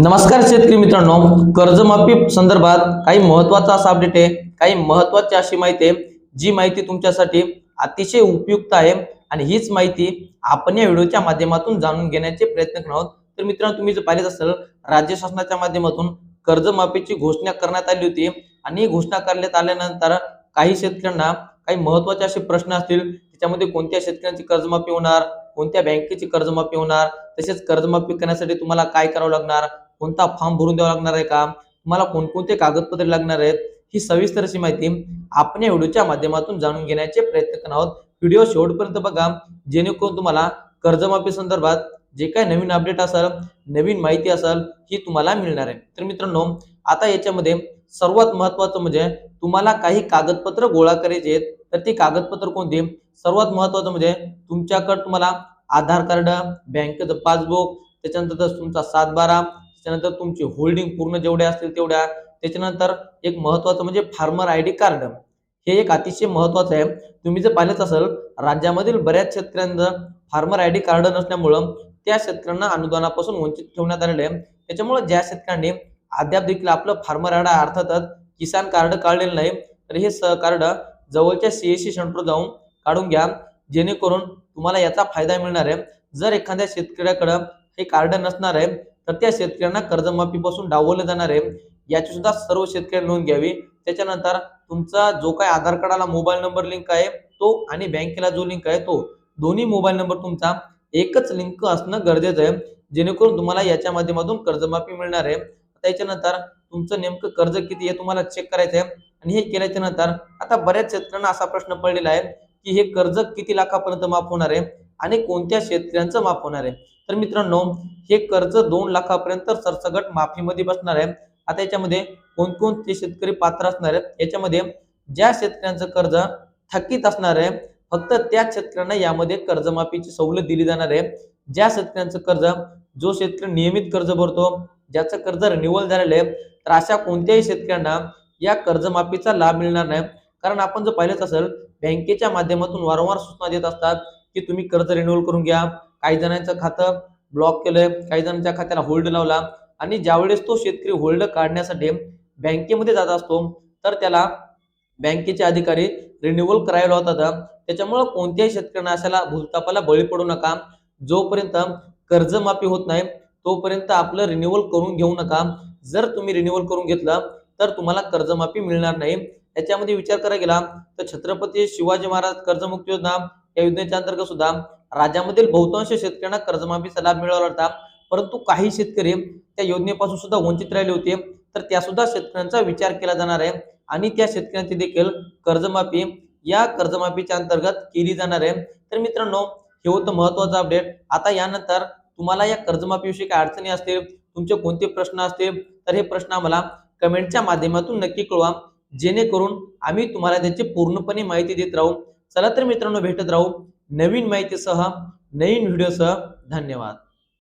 नमस्कार शेतकरी मित्रांनो कर्जमाफी संदर्भात काही महत्त्वाचा असा अपडेट आहे. काही महत्वाची अशी माहिती आहे जी माहिती तुमच्यासाठी अतिशय उपयुक्त आहे आणि हीच माहिती आपण या व्हिडिओच्या माध्यमातून जाणून घेण्याचे प्रयत्न करणार आहोत. तर मित्रांनो तुम्ही जर पाहिलेच असेल राज्य शासनाच्या माध्यमातून कर्जमाफीची घोषणा करण्यात आली होती आणि ही घोषणा करण्यात आल्यानंतर काही शेतकऱ्यांना काही महत्त्वाचे असे प्रश्न असतील त्याच्यामध्ये कोणत्या शेतकऱ्यांची कर्जमाफी होणार कोणत्या बँकेची कर्जमाफी होणार तसेच कर्जमाफी करण्यासाठी तुम्हाला काय करावं लागणार कोणता फॉर्म भरून द्यावा लागणार आहे का तुम्हाला कोणकोणते कागदपत्रे लागणार आहेत? ही सविस्तर अशी माहिती आपण या व्हिडिओच्या माध्यमातून जाणून घेण्याचे प्रयत्न करणार आहोत. व्हिडिओ शेवटपर्यंत बघा. जेणेकरून तुम्हाला कर्जमाफी संदर्भात जे काही नवीन अपडेट असेल नवीन माहिती असेल ही तुम्हाला मिळणार आहे. तर मित्रांनो आता याच्यामध्ये सर्वात महत्वाचं म्हणजे तुम्हाला काही कागदपत्र गोळा करायचे आहेत. तर ती कागदपत्र कोणती? सर्वात महत्वाचं म्हणजे तुमच्याकडे तुम्हाला आधार कार्ड बँकेचं पासबुक त्याच्यानंतर तुमचा सात बारा त्याच्यानंतर तुमची होल्डिंग पूर्ण जेवढ्या असतील तेवढ्या. त्याच्यानंतर एक महत्वाचं म्हणजे फार्मर आय डी कार्ड हे एक अतिशय महत्वाचं आहे. तुम्ही जर पाहिलंच असेल राज्यामधील बऱ्याच शेतकऱ्यांचं फार्मर आय डी कार्ड नसल्यामुळं त्या शेतकऱ्यांना अनुदानापासून वंचित ठेवण्यात आलेलं आहे. त्याच्यामुळे ज्या शेतकऱ्यांनी अद्याप देखील आपलं फार्मर आय अर्थातच किसान कार्ड काढलेलं नाही तर हे स कार्ड जवळच्या सीएससी सेंटर जाऊन काढून घ्या. जेणेकरून तुम्हाला याचा फायदा मिळणार आहे. जर एखाद्या शेतकऱ्याकडं हे कार्ड नसणार आहे तर त्या शेतकऱ्यांना कर्जमाफीपासून डावलं जाणार आहे. याची सुद्धा सर्व शेतकऱ्यांनी नोंद घ्यावी. त्याच्यानंतर तुमचा जो काय आधार कार्डाला मोबाईल नंबर लिंक आहे तो आणि बँकेला जो लिंक आहे तो दोन्ही मोबाईल नंबर तुमचा एकच लिंक असणं गरजेचं आहे. जेणेकरून तुम्हाला याच्या माध्यमातून कर्जमाफी मिळणार आहे. त्याच्यानंतर तुमचं नेमकं कर्ज किती आहे तुम्हाला चेक करायचं आहे. आणि हे केल्याच्यानंतर आता बऱ्याच शेतकऱ्यांना असा प्रश्न पडलेला आहे की हे कर्ज किती लाखापर्यंत माफ होणार आहे? आणि कोणत्या शेतकऱ्यांचं माफ होणार आहे? तर मित्रांनो हे कर्ज दोन लाखापर्यंत सरसगट माफीमध्ये बसणार आहे. आता याच्यामध्ये कोणकोणते शेतकरी पात्र असणार आहेत? याच्यामध्ये ज्या शेतकऱ्यांचं कर्ज थकीत असणार आहे फक्त त्याच शेतकऱ्यांना यामध्ये कर्जमाफीची सवलत दिली जाणार आहे. ज्या शेतकऱ्यांचं कर्ज जो शेतकरी नियमित कर्ज भरतो ज्याचं कर्ज रिन्युअल झालेलं आहे तर अशा कोणत्याही शेतकऱ्यांना या कर्जमाफीचा लाभ मिळणार नाही. कारण आपण जर पाहिलंच असेल बँकेच्या माध्यमातून वारंवार सूचना देत असतात की तुम्ही कर्ज रिन्युअल करून घ्या. काही जणांचं खातं ब्लॉक केलंय काही जणांच्या खात्याला होल्ड लावला. आणि ज्यावेळेस तो शेतकरी होल्ड काढण्यासाठी बँकेमध्ये जात असतो तर त्याला बँकेचे अधिकारी रिन्युअल करायला होतात त्याच्यामुळं कोणत्याही शेतकऱ्यांना अशाला भूलतापाला बळी पडू नका. जोपर्यंत कर्जमाफी होत नाही तोपर्यंत आपलं रिन्युअल करून घेऊ नका. जर तुम्ही रिन्युअल करून घेतलं तर तुम्हाला कर्जमाफी मिळणार नाही. याच्यामध्ये विचार करायला गेला तर छत्रपती शिवाजी महाराज कर्जमुक्ती योजना या योजनेच्या अंतर्गत सुद्धा राज्यामधील बहुतांश शेतकऱ्यांना कर्जमाफीचा लाभ मिळाला होता. परंतु काही शेतकरी त्या योजनेपासून सुद्धा वंचित राहिले होते. तर त्या सुद्धा शेतकऱ्यांचा विचार केला जाणार आहे आणि त्या शेतकऱ्यांची देखील कर्जमाफी या कर्जमाफीच्या अंतर्गत केली जाणार आहे. तर मित्रांनो हे होतं महत्वाचं अपडेट आता यानंतर तुम्हाला या कर्जमाफीविषयी काय अडचणी असतील तुमचे कोणते प्रश्न असतील तर हे प्रश्न आम्हाला कमेंटच्या माध्यमातून नक्की कळवा. जेणेकरून आम्ही तुम्हाला त्याची पूर्णपणे माहिती देत राहू. चला तर मित्रांनो भेटत राहू नवीन माहितीसह नवीन व्हिडिओसह धन्यवाद.